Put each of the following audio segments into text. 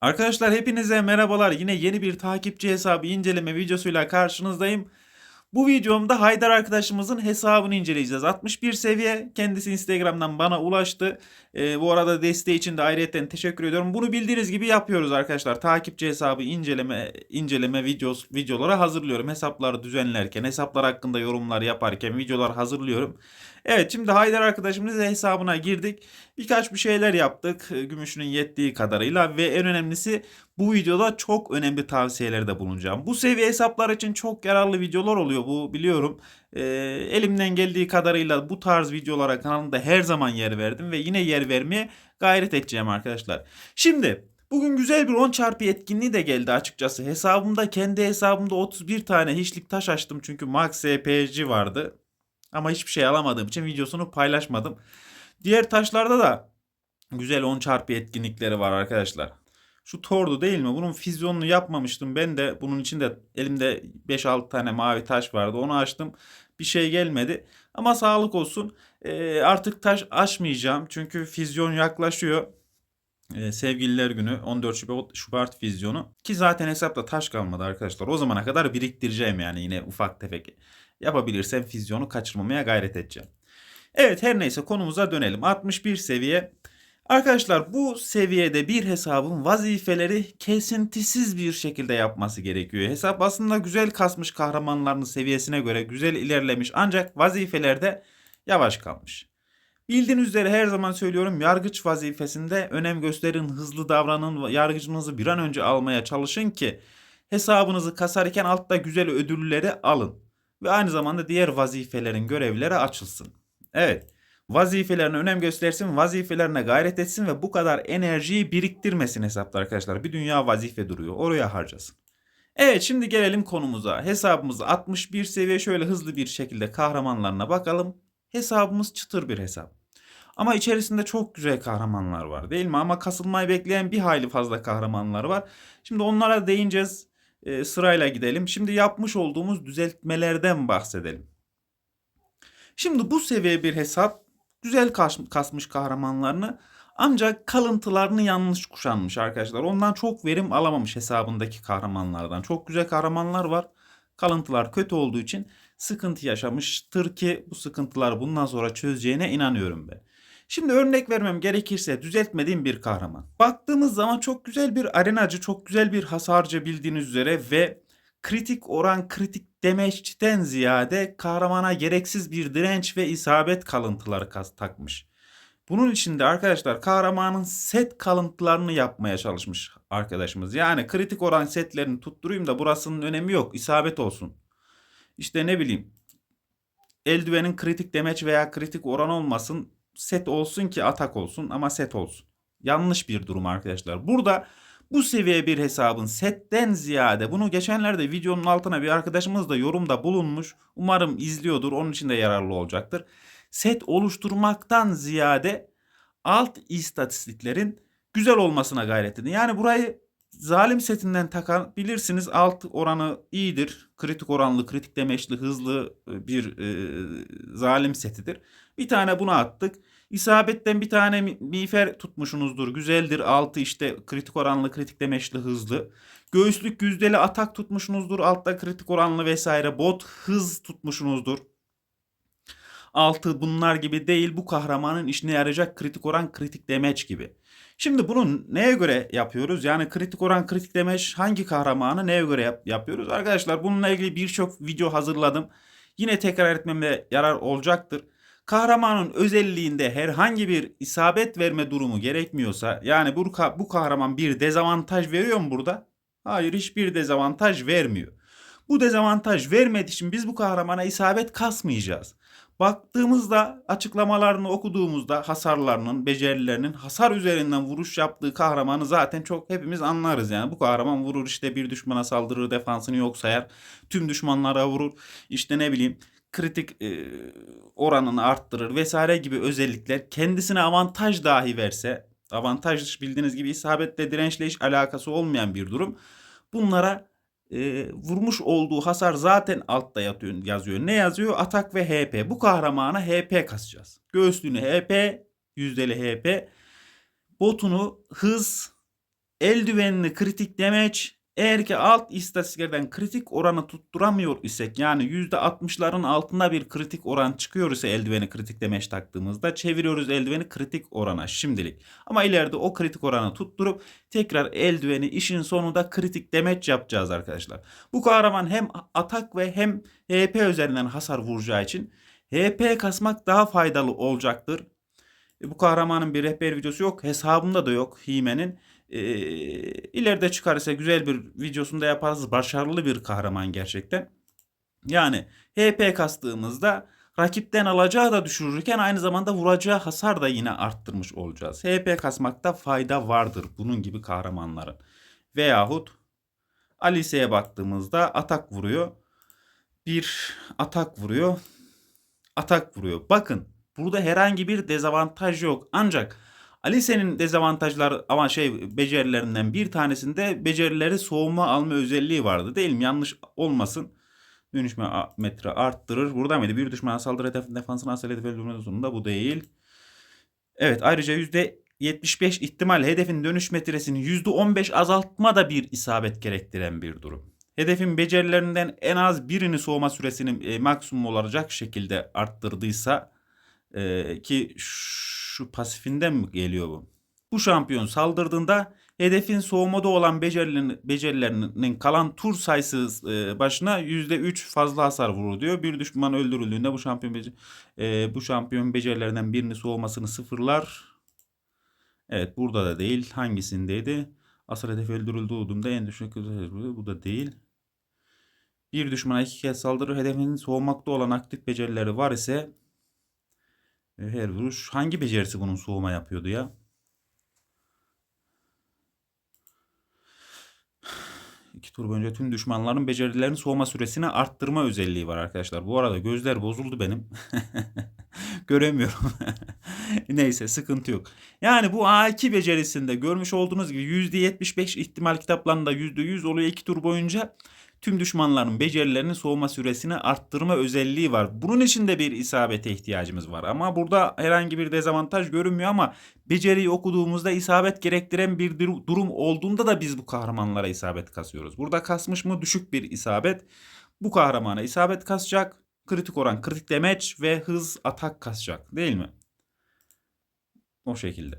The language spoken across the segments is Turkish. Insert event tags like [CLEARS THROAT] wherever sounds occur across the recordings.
Arkadaşlar hepinize merhabalar. Yine yeni bir takipçi hesabı inceleme videosuyla karşınızdayım. Bu videomda Haydar arkadaşımızın hesabını inceleyeceğiz. 61 seviye. Kendisi Instagram'dan bana ulaştı. Ee, bu arada desteği için de ayrıyeten teşekkür ediyorum. Bunu bildiğiniz gibi yapıyoruz arkadaşlar. Takipçi hesabı inceleme inceleme videos videoları hazırlıyorum. Hesapları düzenlerken, hesaplar hakkında yorumlar yaparken videolar hazırlıyorum. Evet şimdi Haydar arkadaşımızın hesabına girdik. Birkaç bir şeyler yaptık. e, Gümüşünün yettiği kadarıyla ve en önemlisi bu videoda çok önemli tavsiyelerde bulunacağım. Bu seviye hesaplar için çok yararlı videolar oluyor bu biliyorum. Ee, elimden geldiği kadarıyla bu tarz videolara kanalımda her zaman yer verdim ve yine yer vermeye gayret edeceğim arkadaşlar. Şimdi Bugün güzel bir 10 çarpı etkinliği de geldi açıkçası. Hesabımda kendi hesabımda 31 tane hiçlik taş açtım çünkü max SPG vardı. Ama hiçbir şey alamadığım için videosunu paylaşmadım. Diğer taşlarda da güzel 10 çarpı etkinlikleri var arkadaşlar. Şu tordu değil mi? Bunun füzyonunu yapmamıştım. Ben de bunun için de elimde 5-6 tane mavi taş vardı. Onu açtım. Bir şey gelmedi. Ama sağlık olsun. Ee, artık taş açmayacağım. Çünkü füzyon yaklaşıyor. Ee, sevgililer günü 14 Şubat, Şubat füzyonu. Ki zaten hesapta taş kalmadı arkadaşlar. O zamana kadar biriktireceğim yani yine ufak tefek. Yapabilirsem füzyonu kaçırmamaya gayret edeceğim. Evet her neyse konumuza dönelim. 61 seviye. Arkadaşlar bu seviyede bir hesabın vazifeleri kesintisiz bir şekilde yapması gerekiyor. Hesap aslında güzel kasmış kahramanlarının seviyesine göre güzel ilerlemiş ancak vazifelerde yavaş kalmış. Bildiğiniz üzere her zaman söylüyorum yargıç vazifesinde önem gösterin, hızlı davranın, yargıcınızı bir an önce almaya çalışın ki hesabınızı kasarken altta güzel ödülleri alın ve aynı zamanda diğer vazifelerin görevleri açılsın. Evet. Vazifelerine önem göstersin, vazifelerine gayret etsin ve bu kadar enerjiyi biriktirmesin hesapta arkadaşlar. Bir dünya vazife duruyor. Oraya harcasın. Evet şimdi gelelim konumuza. Hesabımız 61 seviye şöyle hızlı bir şekilde kahramanlarına bakalım. Hesabımız çıtır bir hesap. Ama içerisinde çok güzel kahramanlar var değil mi? Ama kasılmayı bekleyen bir hayli fazla kahramanlar var. Şimdi onlara değineceğiz. Ee, sırayla gidelim. Şimdi yapmış olduğumuz düzeltmelerden bahsedelim. Şimdi bu seviye bir hesap güzel kas- kasmış kahramanlarını ancak kalıntılarını yanlış kuşanmış arkadaşlar. Ondan çok verim alamamış hesabındaki kahramanlardan. Çok güzel kahramanlar var. Kalıntılar kötü olduğu için sıkıntı yaşamıştır ki bu sıkıntılar bundan sonra çözeceğine inanıyorum ben. Şimdi örnek vermem gerekirse düzeltmediğim bir kahraman. Baktığımız zaman çok güzel bir arenacı, çok güzel bir hasarcı bildiğiniz üzere ve kritik oran kritik demeçten ziyade kahramana gereksiz bir direnç ve isabet kalıntıları kas takmış. Bunun için de arkadaşlar kahramanın set kalıntılarını yapmaya çalışmış arkadaşımız. Yani kritik oran setlerini tutturayım da burasının önemi yok. isabet olsun. İşte ne bileyim eldivenin kritik demeç veya kritik oran olmasın. Set olsun ki atak olsun ama set olsun. Yanlış bir durum arkadaşlar. Burada bu seviye bir hesabın setten ziyade bunu geçenlerde videonun altına bir arkadaşımız da yorumda bulunmuş. Umarım izliyordur. Onun için de yararlı olacaktır. Set oluşturmaktan ziyade alt istatistiklerin güzel olmasına gayret edin. Yani burayı zalim setinden takabilirsiniz. Alt oranı iyidir. Kritik oranlı, kritik demeçli, hızlı bir e, zalim setidir. Bir tane bunu attık. İsabetten bir tane mi- miğfer tutmuşsunuzdur. Güzeldir. Altı işte kritik oranlı, kritik demeçli, hızlı. Göğüslük yüzdeli atak tutmuşsunuzdur. Altta kritik oranlı vesaire. Bot hız tutmuşsunuzdur. Altı bunlar gibi değil. Bu kahramanın işine yarayacak kritik oran, kritik demeç gibi. Şimdi bunu neye göre yapıyoruz? Yani kritik oran, kritik demeç hangi kahramanı neye göre yap- yapıyoruz? Arkadaşlar bununla ilgili birçok video hazırladım. Yine tekrar etmemde yarar olacaktır. Kahramanın özelliğinde herhangi bir isabet verme durumu gerekmiyorsa yani bu, bu kahraman bir dezavantaj veriyor mu burada? Hayır hiçbir dezavantaj vermiyor. Bu dezavantaj vermediği için biz bu kahramana isabet kasmayacağız. Baktığımızda açıklamalarını okuduğumuzda hasarlarının, becerilerinin hasar üzerinden vuruş yaptığı kahramanı zaten çok hepimiz anlarız yani. Bu kahraman vurur işte bir düşmana saldırır defansını yok sayar. Tüm düşmanlara vurur. İşte ne bileyim kritik e, oranını arttırır vesaire gibi özellikler kendisine avantaj dahi verse avantaj bildiğiniz gibi isabetle dirençle hiç alakası olmayan bir durum. Bunlara e, vurmuş olduğu hasar zaten altta yatıyor, yazıyor. Ne yazıyor? Atak ve HP. Bu kahramana HP kasacağız. Göğüslüğünü HP, yüzdeli HP. Botunu hız, eldivenli kritik demeç eğer ki alt istatistiklerden kritik oranı tutturamıyor isek yani %60'ların altında bir kritik oran çıkıyor ise eldiveni kritik demeç taktığımızda çeviriyoruz eldiveni kritik orana şimdilik. Ama ileride o kritik oranı tutturup tekrar eldiveni işin sonunda kritik demeç yapacağız arkadaşlar. Bu kahraman hem atak ve hem HP üzerinden hasar vuracağı için HP kasmak daha faydalı olacaktır. E, Bu kahramanın bir rehber videosu yok. Hesabımda da yok Hime'nin. E, ileride çıkarsa güzel bir videosunda yaparız. Başarılı bir kahraman gerçekten. Yani HP kastığımızda rakipten alacağı da düşürürken aynı zamanda vuracağı hasar da yine arttırmış olacağız. HP kasmakta fayda vardır bunun gibi kahramanların. Veyahut Alice'ye baktığımızda atak vuruyor. Bir atak vuruyor. Atak vuruyor. Bakın burada herhangi bir dezavantaj yok. Ancak Alice'nin dezavantajları ama şey becerilerinden bir tanesinde becerileri soğuma alma özelliği vardı değil mi? Yanlış olmasın. Dönüşme metre arttırır. Burada mıydı? Bir düşmana saldırı hedefin defansına asıl hedef sonunda bu değil. Evet ayrıca %75 ihtimal hedefin dönüş metresini %15 azaltma da bir isabet gerektiren bir durum. Hedefin becerilerinden en az birini soğuma süresini e, maksimum olacak şekilde arttırdıysa e, ki şu pasifinden mi geliyor bu? Bu şampiyon saldırdığında hedefin soğumada olan becerilerinin, becerilerinin kalan tur sayısı e, başına %3 fazla hasar vurur diyor. Bir düşman öldürüldüğünde bu şampiyon bece- e, bu şampiyon becerilerinden birini soğumasını sıfırlar. Evet burada da değil. Hangisindeydi? Asıl hedef öldürüldüğünde en düşük bu da değil. Bir düşmana iki kez saldırır. Hedefin soğumakta olan aktif becerileri var ise her vuruş hangi becerisi bunun soğuma yapıyordu ya? İki tur boyunca tüm düşmanların becerilerin soğuma süresini arttırma özelliği var arkadaşlar. Bu arada gözler bozuldu benim. [LAUGHS] Göremiyorum. [LAUGHS] Neyse sıkıntı yok. Yani bu A2 becerisinde görmüş olduğunuz gibi %75 ihtimal kitaplarında %100 oluyor iki tur boyunca. Tüm düşmanların becerilerinin soğuma süresini arttırma özelliği var. Bunun için de bir isabete ihtiyacımız var. Ama burada herhangi bir dezavantaj görünmüyor ama beceriyi okuduğumuzda isabet gerektiren bir dur- durum olduğunda da biz bu kahramanlara isabet kasıyoruz. Burada kasmış mı düşük bir isabet. Bu kahramana isabet kasacak. Kritik oran, kritik demeç ve hız atak kasacak değil mi? O şekilde.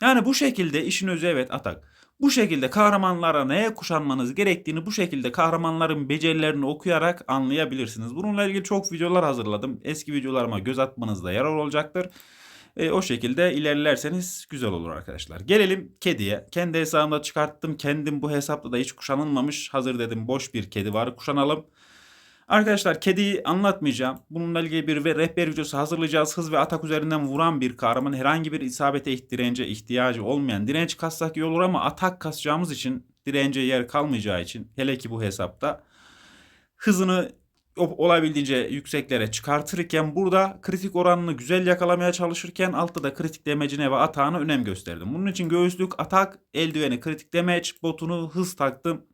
Yani bu şekilde işin özü evet atak. Bu şekilde kahramanlara neye kuşanmanız gerektiğini bu şekilde kahramanların becerilerini okuyarak anlayabilirsiniz. Bununla ilgili çok videolar hazırladım. Eski videolarıma göz atmanızda yarar olacaktır. E, o şekilde ilerlerseniz güzel olur arkadaşlar. Gelelim kediye. Kendi hesabımda çıkarttım. Kendim bu hesapta da hiç kuşanılmamış. Hazır dedim boş bir kedi var kuşanalım. Arkadaşlar kediyi anlatmayacağım. Bununla ilgili bir ve rehber videosu hazırlayacağız. Hız ve atak üzerinden vuran bir kahraman herhangi bir isabete dirence ihtiyacı olmayan direnç kassak iyi olur ama atak kasacağımız için dirence yer kalmayacağı için hele ki bu hesapta hızını olabildiğince yükseklere çıkartırken burada kritik oranını güzel yakalamaya çalışırken altta da kritik demecine ve atağına önem gösterdim. Bunun için göğüslük, atak, eldiveni, kritik demeç, botunu, hız taktım.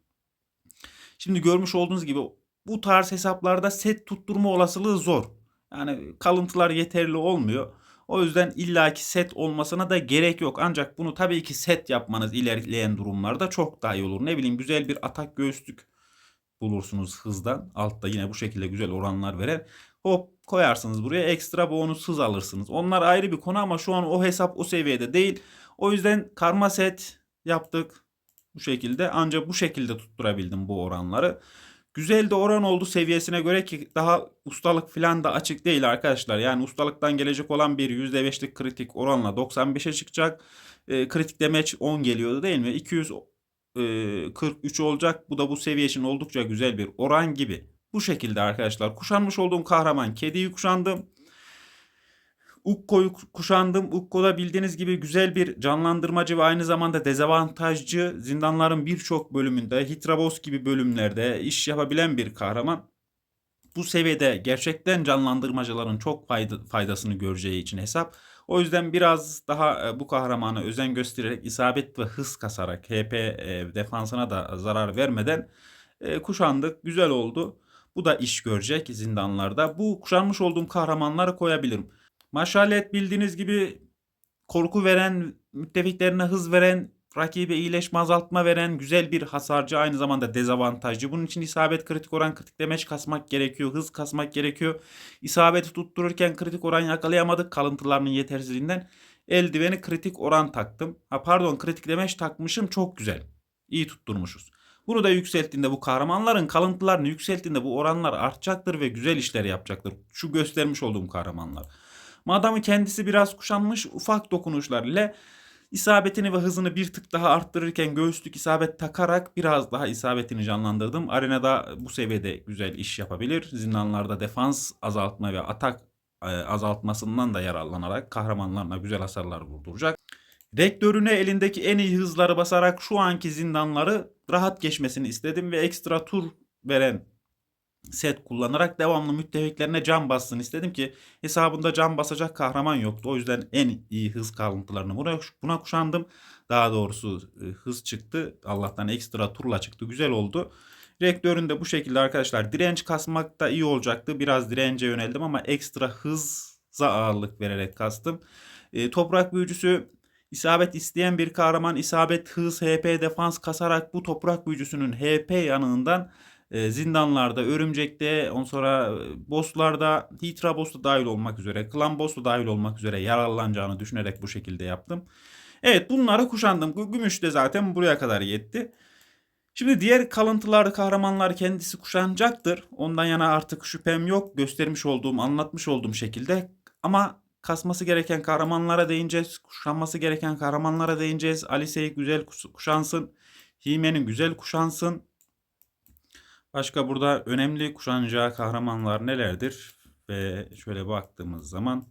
Şimdi görmüş olduğunuz gibi bu tarz hesaplarda set tutturma olasılığı zor. Yani kalıntılar yeterli olmuyor. O yüzden illaki set olmasına da gerek yok. Ancak bunu tabii ki set yapmanız ilerleyen durumlarda çok daha iyi olur. Ne bileyim güzel bir atak göğüslük bulursunuz hızdan. Altta yine bu şekilde güzel oranlar verer. Hop koyarsınız buraya ekstra bonus hız alırsınız. Onlar ayrı bir konu ama şu an o hesap o seviyede değil. O yüzden karma set yaptık bu şekilde. Ancak bu şekilde tutturabildim bu oranları. Güzel de oran oldu seviyesine göre ki daha ustalık falan da açık değil arkadaşlar. Yani ustalıktan gelecek olan bir %5'lik kritik oranla 95'e çıkacak. E, kritik demeç 10 geliyordu değil mi? 243 olacak. Bu da bu seviye için oldukça güzel bir oran gibi. Bu şekilde arkadaşlar. Kuşanmış olduğum kahraman kediyi kuşandım. Ukko'yu kuşandım. Ukko'da bildiğiniz gibi güzel bir canlandırmacı ve aynı zamanda dezavantajcı zindanların birçok bölümünde, Hitrabos gibi bölümlerde iş yapabilen bir kahraman. Bu seviyede gerçekten canlandırmacıların çok fayda, faydasını göreceği için hesap. O yüzden biraz daha e, bu kahramana özen göstererek isabet ve hız kasarak HP e, defansına da zarar vermeden e, kuşandık. Güzel oldu. Bu da iş görecek zindanlarda. Bu kuşanmış olduğum kahramanları koyabilirim. Maşalet bildiğiniz gibi korku veren, müttefiklerine hız veren, rakibe iyileşme azaltma veren güzel bir hasarcı aynı zamanda dezavantajcı. Bunun için isabet kritik oran kritik demeç kasmak gerekiyor. Hız kasmak gerekiyor. İsabeti tuttururken kritik oran yakalayamadık kalıntılarının yetersizliğinden. Eldiveni kritik oran taktım. Ha pardon kritik demeç takmışım çok güzel. İyi tutturmuşuz. Bunu da yükselttiğinde bu kahramanların kalıntılarını yükselttiğinde bu oranlar artacaktır ve güzel işler yapacaktır. Şu göstermiş olduğum kahramanlar. Madamı kendisi biraz kuşanmış ufak dokunuşlar ile isabetini ve hızını bir tık daha arttırırken göğüslük isabet takarak biraz daha isabetini canlandırdım. Arenada bu seviyede güzel iş yapabilir. Zindanlarda defans azaltma ve atak e, azaltmasından da yararlanarak kahramanlarına güzel hasarlar vurduracak. Rektörüne elindeki en iyi hızları basarak şu anki zindanları rahat geçmesini istedim ve ekstra tur veren set kullanarak devamlı müttefiklerine can bassın istedim ki hesabında can basacak kahraman yoktu. O yüzden en iyi hız kalıntılarını buna, buna kuşandım. Daha doğrusu e, hız çıktı. Allah'tan ekstra turla çıktı. Güzel oldu. Rektörün de bu şekilde arkadaşlar direnç kasmak da iyi olacaktı. Biraz dirence yöneldim ama ekstra hıza ağırlık vererek kastım. E, toprak büyücüsü isabet isteyen bir kahraman isabet hız HP defans kasarak bu toprak büyücüsünün HP yanığından e, zindanlarda, örümcekte, on sonra e, bosslarda, Hitra boss'ta dahil olmak üzere, klan boss'ta dahil olmak üzere yararlanacağını düşünerek bu şekilde yaptım. Evet bunları kuşandım. Gümüş de zaten buraya kadar yetti. Şimdi diğer kalıntılar, kahramanlar kendisi kuşanacaktır. Ondan yana artık şüphem yok. Göstermiş olduğum, anlatmış olduğum şekilde. Ama kasması gereken kahramanlara değineceğiz. Kuşanması gereken kahramanlara değineceğiz. Alice'yi güzel kuşansın. Hime'nin güzel kuşansın. Başka burada önemli kuşanacağı kahramanlar nelerdir? Ve şöyle baktığımız zaman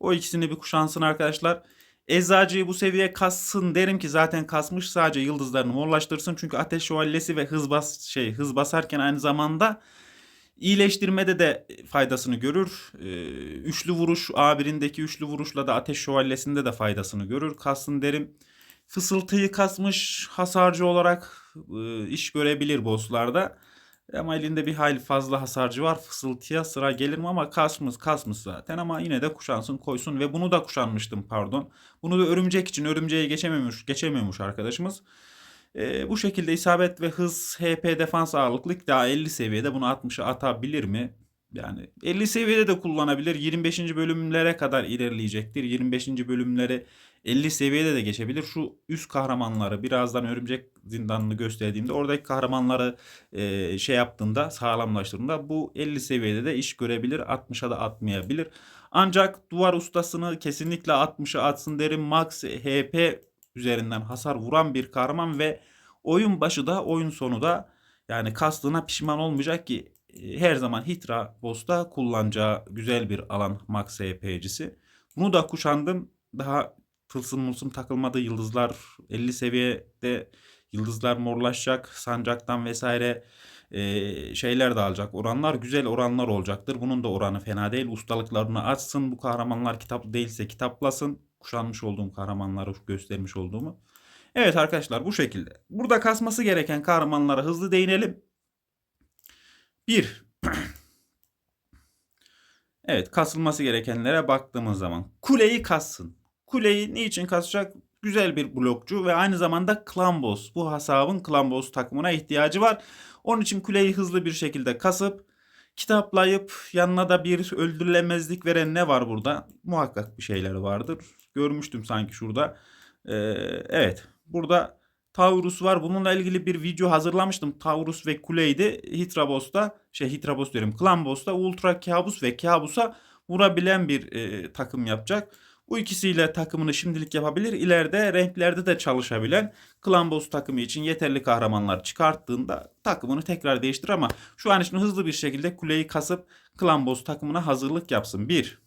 o ikisini bir kuşansın arkadaşlar. Eczacıyı bu seviyeye kassın derim ki zaten kasmış sadece yıldızlarını morlaştırsın. Çünkü ateş şövalyesi ve hız bas şey hız basarken aynı zamanda iyileştirmede de faydasını görür. Ee, üçlü vuruş A1'indeki üçlü vuruşla da ateş şövalyesinde de faydasını görür. Kassın derim. Fısıltıyı kasmış hasarcı olarak e, iş görebilir bosslarda. Ama elinde bir hayli fazla hasarcı var. Fısıltıya sıra gelir mi ama kasmış kasmış zaten ama yine de kuşansın koysun ve bunu da kuşanmıştım pardon. Bunu da örümcek için örümceğe geçememiş geçemiyormuş arkadaşımız. Ee, bu şekilde isabet ve hız HP defans ağırlıklık daha 50 seviyede bunu 60'a atabilir mi? Yani 50 seviyede de kullanabilir. 25. bölümlere kadar ilerleyecektir. 25. bölümleri 50 seviyede de geçebilir. Şu üst kahramanları birazdan örümcek zindanını gösterdiğimde oradaki kahramanları e, şey yaptığında sağlamlaştırdığında bu 50 seviyede de iş görebilir. 60'a da atmayabilir. Ancak duvar ustasını kesinlikle 60'a atsın derim. Max HP üzerinden hasar vuran bir kahraman ve oyun başı da oyun sonu da yani kastığına pişman olmayacak ki her zaman Hitra Boss'ta kullanacağı güzel bir alan Max HP'cisi. Bunu da kuşandım. Daha tılsım mulsum takılmadı. Yıldızlar 50 seviyede yıldızlar morlaşacak. Sancaktan vesaire e, şeyler de alacak. Oranlar güzel oranlar olacaktır. Bunun da oranı fena değil. Ustalıklarını açsın. Bu kahramanlar kitaplı değilse kitaplasın. Kuşanmış olduğum kahramanları göstermiş olduğumu. Evet arkadaşlar bu şekilde. Burada kasması gereken kahramanlara hızlı değinelim. 1. [CLEARS THROAT] evet kasılması gerekenlere baktığımız zaman kuleyi kassın. Kuleyi niçin kasacak? Güzel bir blokçu ve aynı zamanda Klambos. Bu hasabın Klambos takımına ihtiyacı var. Onun için kuleyi hızlı bir şekilde kasıp kitaplayıp yanına da bir öldürülemezlik veren ne var burada? Muhakkak bir şeyler vardır. Görmüştüm sanki şurada. Ee, evet burada Taurus var. Bununla ilgili bir video hazırlamıştım. Taurus ve Kuley'di. Hitrabos'ta şey Hitrabos diyorum. Klambos'ta Ultra Kabus ve Kabus'a vurabilen bir e, takım yapacak. Bu ikisiyle takımını şimdilik yapabilir. İleride renklerde de çalışabilen Klambos takımı için yeterli kahramanlar çıkarttığında takımını tekrar değiştir ama şu an için hızlı bir şekilde kuleyi kasıp Klambos takımına hazırlık yapsın. 1.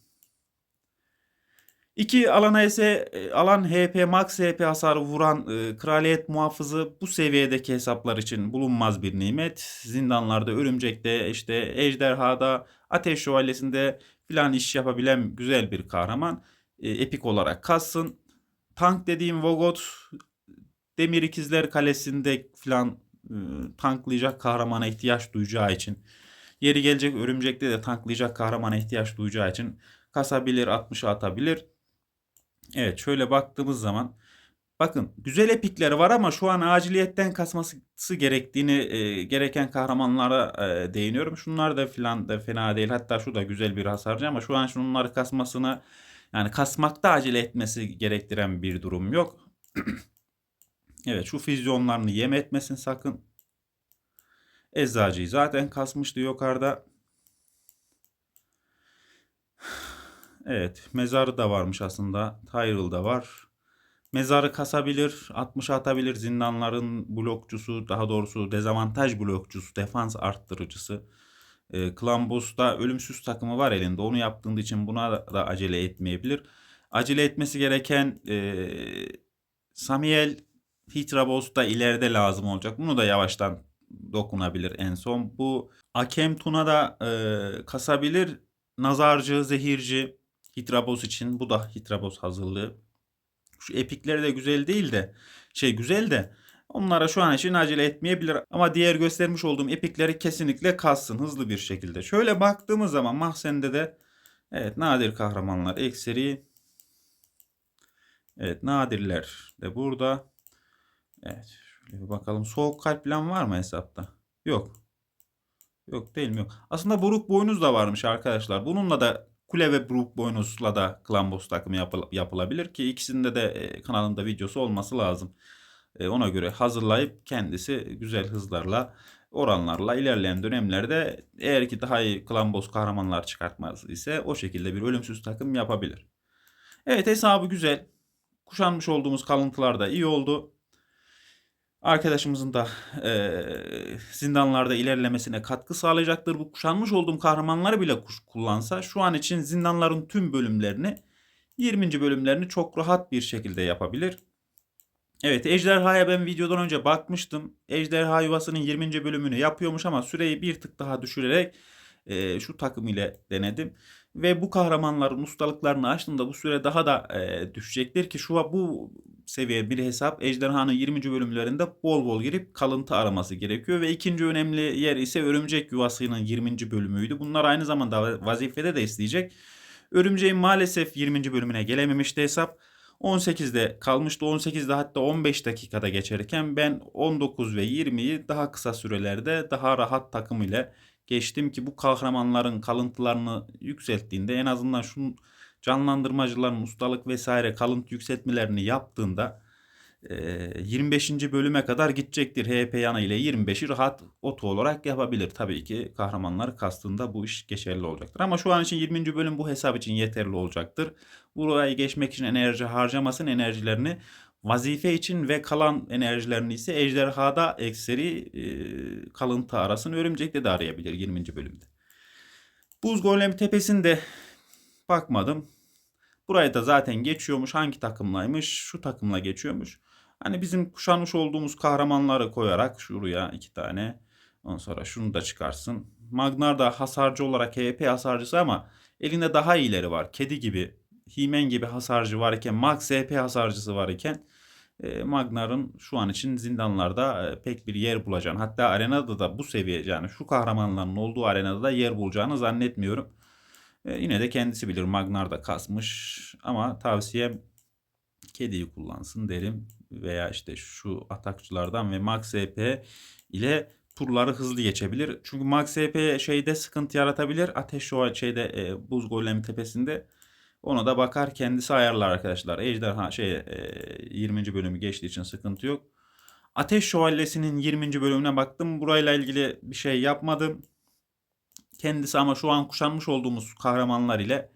2 alana ise e, alan HP max HP hasarı vuran e, kraliyet muhafızı bu seviyedeki hesaplar için bulunmaz bir nimet. Zindanlarda, örümcekte, işte ejderhada, ateş şövalyesinde filan iş yapabilen güzel bir kahraman. E, epik olarak kassın. Tank dediğim Vogot Demir İkizler Kalesi'nde filan e, tanklayacak kahramana ihtiyaç duyacağı için yeri gelecek örümcekte de tanklayacak kahramana ihtiyaç duyacağı için kasabilir, 60'a atabilir. Evet şöyle baktığımız zaman Bakın güzel epikleri var ama şu an aciliyetten kasması gerektiğini e, gereken kahramanlara e, değiniyorum. Şunlar da filan da fena değil. Hatta şu da güzel bir hasarcı ama şu an şunları kasmasına yani kasmakta acele etmesi gerektiren bir durum yok. [CLEARS THROAT] evet şu füzyonlarını yem etmesin sakın. Eczacıyı zaten kasmıştı yukarıda. Evet mezarı da varmış aslında. Tyrell da var. Mezarı kasabilir, 60 atabilir. Zindanların blokçusu, daha doğrusu dezavantaj blokçusu, defans arttırıcısı. E, Klambos'ta ölümsüz takımı var elinde. Onu yaptığında için buna da, acele etmeyebilir. Acele etmesi gereken e, Samuel Hitrabos da ileride lazım olacak. Bunu da yavaştan dokunabilir en son. Bu Akem Tuna da e, kasabilir. Nazarcı, zehirci Hitrabos için. Bu da Hitrabos hazırlığı. Şu epikleri de güzel değil de şey güzel de onlara şu an için acele etmeyebilir. Ama diğer göstermiş olduğum epikleri kesinlikle kassın hızlı bir şekilde. Şöyle baktığımız zaman Mahsen'de de evet nadir kahramanlar ekseri evet nadirler de burada. Evet şöyle bir bakalım soğuk kalp falan var mı hesapta? Yok. Yok değil mi? Yok. Aslında buruk boynuz da varmış arkadaşlar. Bununla da Kule ve Brook Boynuz'la da Klambos takımı yapıl- yapılabilir ki ikisinde de e, kanalında videosu olması lazım. E, ona göre hazırlayıp kendisi güzel hızlarla oranlarla ilerleyen dönemlerde eğer ki daha iyi Klambos kahramanlar çıkartmaz ise o şekilde bir ölümsüz takım yapabilir. Evet hesabı güzel. Kuşanmış olduğumuz kalıntılar da iyi oldu. Arkadaşımızın da eee, zindanlarda ilerlemesine katkı sağlayacaktır. Bu kuşanmış olduğum kahramanları bile kuş- kullansa şu an için zindanların tüm bölümlerini 20. bölümlerini çok rahat bir şekilde yapabilir. Evet Ejderha'ya ben videodan önce bakmıştım. Ejderha yuvasının 20. bölümünü yapıyormuş ama süreyi bir tık daha düşürerek eee, şu takım ile denedim. Ve bu kahramanların ustalıklarını açtığında bu süre daha da eee, düşecektir ki şu bu seviye bir hesap Ejderhanın 20. bölümlerinde bol bol girip kalıntı araması gerekiyor. Ve ikinci önemli yer ise Örümcek Yuvası'nın 20. bölümüydü. Bunlar aynı zamanda vazifede de isteyecek. Örümceğin maalesef 20. bölümüne gelememişti hesap. 18'de kalmıştı. 18'de hatta 15 dakikada geçerken ben 19 ve 20'yi daha kısa sürelerde daha rahat takım ile geçtim ki bu kahramanların kalıntılarını yükselttiğinde en azından şu canlandırmacıların ustalık vesaire kalıntı yükseltmelerini yaptığında 25. bölüme kadar gidecektir. HP yana ile 25'i rahat oto olarak yapabilir. Tabii ki kahramanlar kastında bu iş geçerli olacaktır. Ama şu an için 20. bölüm bu hesap için yeterli olacaktır. Burayı geçmek için enerji harcamasın enerjilerini vazife için ve kalan enerjilerini ise ejderhada ekseri kalıntı arasın örümcekte de arayabilir 20. bölümde. Buz Golem tepesinde bakmadım. Burayı da zaten geçiyormuş. Hangi takımlaymış? Şu takımla geçiyormuş. Hani bizim kuşanmış olduğumuz kahramanları koyarak şuraya iki tane. Ondan sonra şunu da çıkarsın. Magnar da hasarcı olarak HP hasarcısı ama elinde daha iyileri var. Kedi gibi, Himen gibi hasarcı var iken, Max HP hasarcısı var iken e, Magnar'ın şu an için zindanlarda e, pek bir yer bulacağını hatta arenada da bu seviye yani şu kahramanların olduğu arenada da yer bulacağını zannetmiyorum. E, yine de kendisi bilir Magnar da kasmış ama tavsiyem kediyi kullansın derim veya işte şu atakçılardan ve Max EP ile turları hızlı geçebilir. Çünkü Max EP şeyde sıkıntı yaratabilir. Ateş o şeyde e, buz golemi tepesinde ona da bakar kendisi ayarlar arkadaşlar. Ejderha şey e, 20. bölümü geçtiği için sıkıntı yok. Ateş Şövalyesi'nin 20. bölümüne baktım. Burayla ilgili bir şey yapmadım. Kendisi ama şu an kuşanmış olduğumuz kahramanlar ile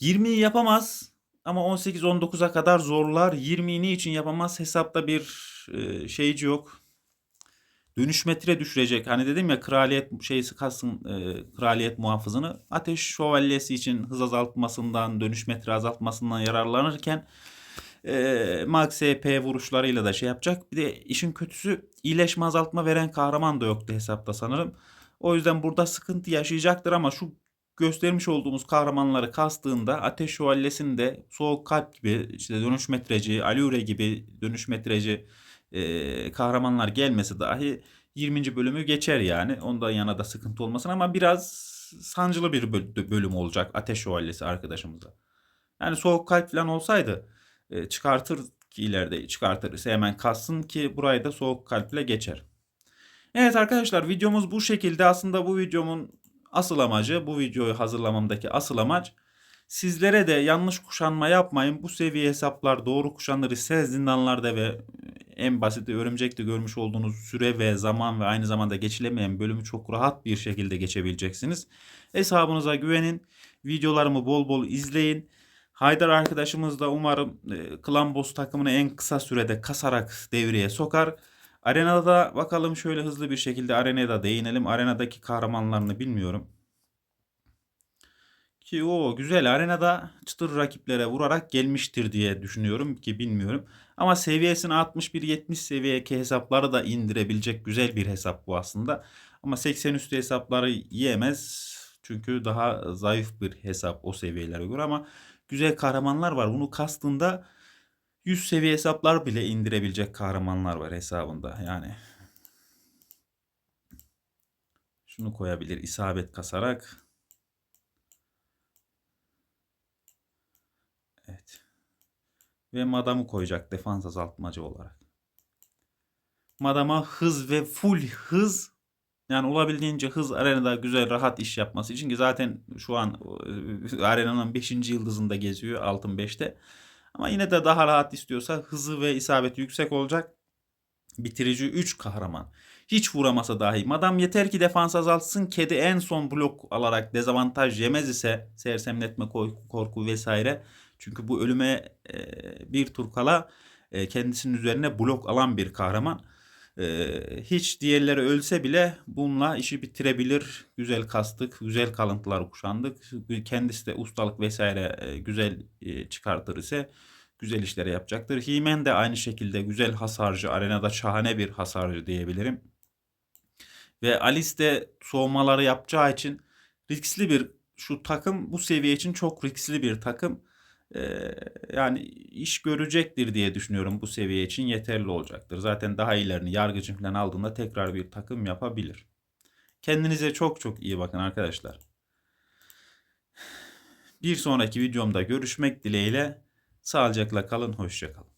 20'yi yapamaz ama 18-19'a kadar zorlar. 20'yi niçin yapamaz? Hesapta bir e, şeyci yok. Dönüş metre düşürecek. Hani dedim ya kraliyet şeysi kalsın e, kraliyet muhafızını. Ateş şövalyesi için hız azaltmasından, dönüş metre azaltmasından yararlanırken e, Max EP vuruşlarıyla da şey yapacak. Bir de işin kötüsü iyileşme azaltma veren kahraman da yoktu hesapta sanırım. O yüzden burada sıkıntı yaşayacaktır ama şu göstermiş olduğumuz kahramanları kastığında Ateş Şövalyesi'nde Soğuk Kalp gibi, işte Dönüş Metreci, Alure gibi dönüş metreci e, kahramanlar gelmesi dahi 20. bölümü geçer yani. Ondan yana da sıkıntı olmasın ama biraz sancılı bir böl- bölüm olacak Ateş Şövalyesi arkadaşımıza. Yani Soğuk Kalp falan olsaydı e, çıkartır Ki ileride çıkartırsa hemen kassın ki burayı da soğuk kalple geçer. Evet arkadaşlar videomuz bu şekilde. Aslında bu videomun asıl amacı, bu videoyu hazırlamamdaki asıl amaç sizlere de yanlış kuşanma yapmayın. Bu seviye hesaplar doğru kuşanır ise zindanlarda ve en basiti örümcekte görmüş olduğunuz süre ve zaman ve aynı zamanda geçilemeyen bölümü çok rahat bir şekilde geçebileceksiniz. Hesabınıza güvenin. Videolarımı bol bol izleyin. Haydar arkadaşımız da umarım e, Clan Boss takımını en kısa sürede kasarak devreye sokar. Arenada bakalım şöyle hızlı bir şekilde arenaya da değinelim. Arenadaki kahramanlarını bilmiyorum. Ki o güzel arenada çıtır rakiplere vurarak gelmiştir diye düşünüyorum ki bilmiyorum. Ama seviyesini 61-70 seviyeki hesapları da indirebilecek güzel bir hesap bu aslında. Ama 80 üstü hesapları yiyemez. Çünkü daha zayıf bir hesap o seviyelere göre ama güzel kahramanlar var. Bunu kastında 100 seviye hesaplar bile indirebilecek kahramanlar var hesabında. Yani şunu koyabilir isabet kasarak. Evet. Ve madamı koyacak defans azaltmacı olarak. Madama hız ve full hız yani olabildiğince hız arenada güzel rahat iş yapması için ki zaten şu an e, arenanın 5. yıldızında geziyor altın 5'te. Ama yine de daha rahat istiyorsa hızı ve isabeti yüksek olacak. Bitirici 3 kahraman. Hiç vuramasa dahi. Madam yeter ki defans azaltsın. Kedi en son blok alarak dezavantaj yemez ise sersemletme korku vesaire. Çünkü bu ölüme e, bir tur kala e, kendisinin üzerine blok alan bir kahraman. E, hiç diğerleri ölse bile bununla işi bitirebilir. Güzel kastık, güzel kalıntılar kuşandık. Kendisi de ustalık vesaire e, güzel e, çıkartır ise güzel işleri yapacaktır. Himen de aynı şekilde güzel hasarcı, arenada şahane bir hasarcı diyebilirim. Ve Alice de soğumaları yapacağı için riskli bir şu takım bu seviye için çok riskli bir takım. Yani iş görecektir diye düşünüyorum bu seviye için yeterli olacaktır. Zaten daha ilerini yargıcın falan aldığında tekrar bir takım yapabilir. Kendinize çok çok iyi bakın arkadaşlar. Bir sonraki videomda görüşmek dileğiyle sağlıcakla kalın, hoşça kalın.